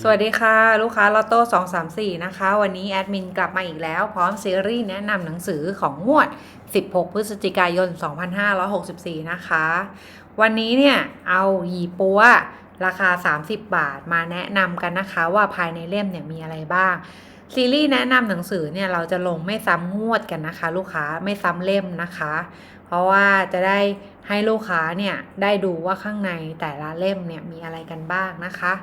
สวัสดีค่ะ ลูกค้าลอตโต้234นะคะ วันนี้แอดมินกลับมาอีกแล้ว พร้อมซีรีส์แนะนำหนังสือของงวด 16 พฤศจิกายน 2564 นะคะ วันนี้เนี่ย เอาหยีปัวราคา 30 บาทมาแนะนำกันนะคะ ว่าภายในเล่มเนี่ยมีอะไรบ้างซีรีส์แนะนำหนังสือเนี่ยเราจะลงไม่ซ้ำงวดกันนะคะ ลูกค้าไม่ซ้ำเล่มนะคะ เพราะว่าจะได้ให้ลูกค้าเนี่ยได้ดูว่าข้างในแต่ละเล่มเนี่ยมีอะไรกันบ้างนะคะ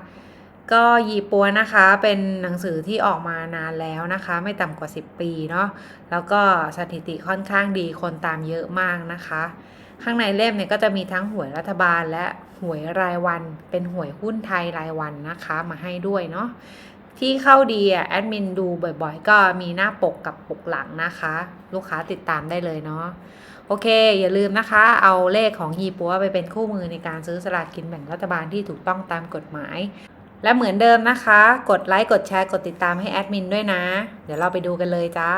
ก็ยีปัวนะคะเป็นหนังสือที่ออกมานานแล้วนะคะ ไม่ต่ำกว่า 10 ปีเนาะแล้วก็สถิติค่อนข้างดีคนตามเยอะมากนะคะ ข้างในเล่มเนี่ยก็จะมีทั้งหวยรัฐบาลและหวยรายวัน เป็นหวยหุ้นไทยรายวันนะคะมาให้ด้วยเนาะที่เข้าดีอะแอดมินดูบ่อยๆ ก็มีหน้าปกกับปกหลังนะคะ ลูกค้าติดตามได้เลยเนาะโอเค อย่าลืมนะคะ เอาเลขของยีปัวไปเป็นคู่มือในการซื้อสลากกินแบ่งรัฐบาลที่ถูกต้องตามกฎหมาย และเหมือนเดิมนะคะ กดไลค์ กดแชร์ กดติดตามให้แอดมินด้วยนะ เดี๋ยวเราไปดูกันเลยจ้า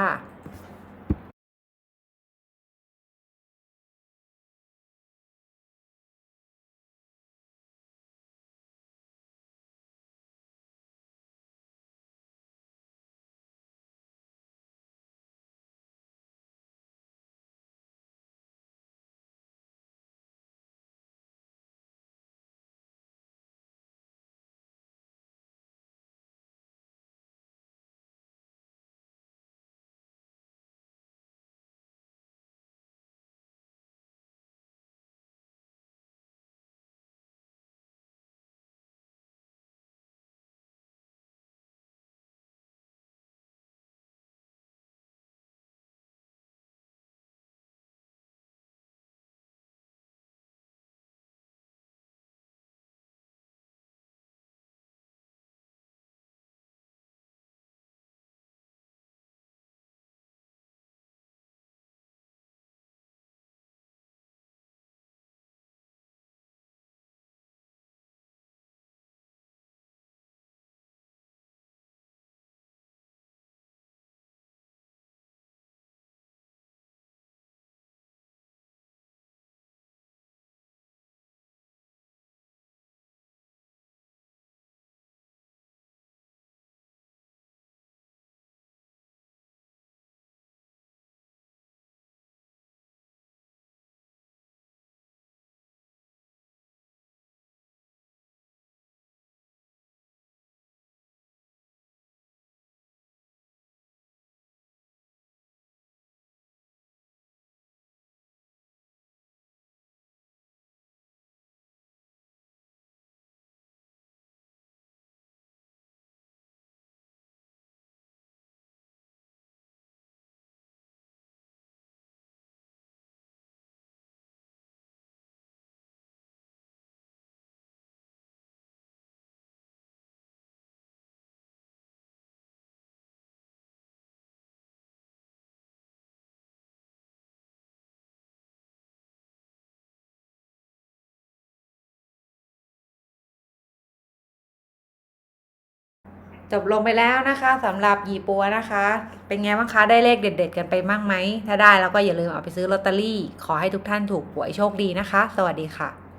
จบลงไปแล้วนะคะสำหรับหยีปัวนะคะ เป็นไงบ้างคะได้เลขเด็ด ๆ กันไปบ้างไหม ถ้าได้แล้วก็อย่าลืมเอาไปซื้อลอตเตอรี่ ขอให้ทุกท่านถูกหวยโชคดีนะคะ สวัสดีค่ะ